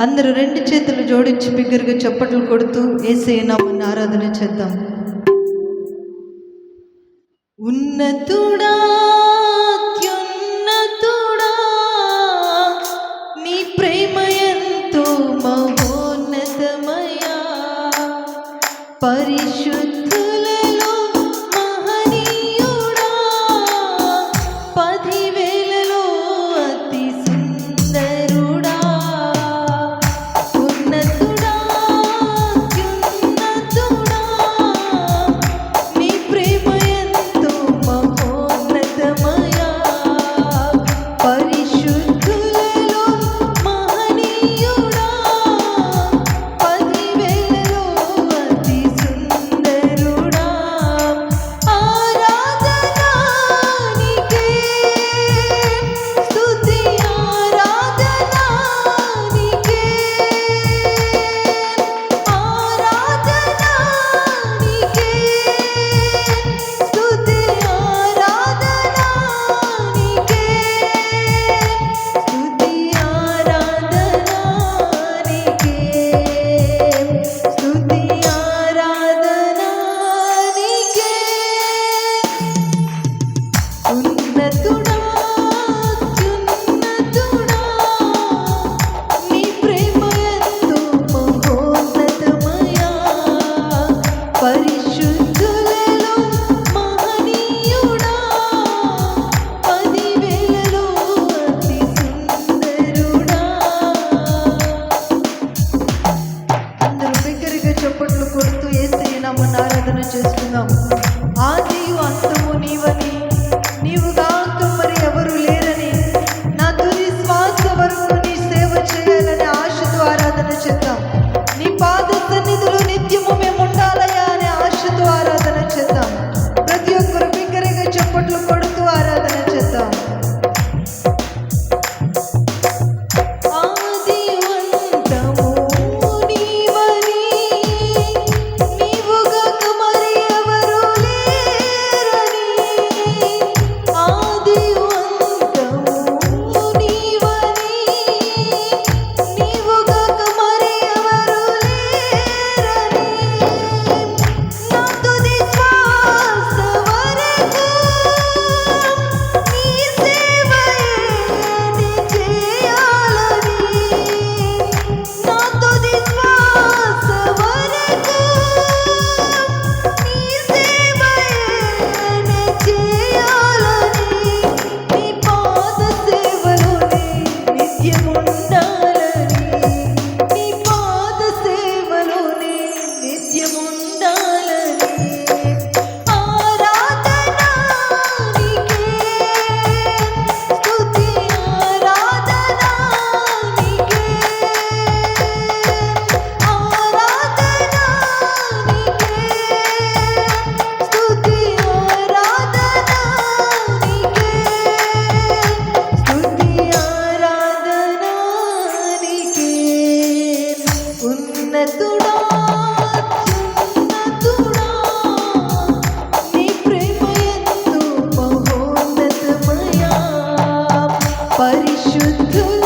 అందరూ రెండు చేతులు జోడించి బిగ్గరగా చప్పట్లు కొడుతూ ఏసైనామని ఆరాధన చేద్దాం. ఉన్నతుడా అత్యున్నతుడా నీ ప్రేమ ఎంతో మహోన్నతమయా పరిశు Platinum. परिशुद्ध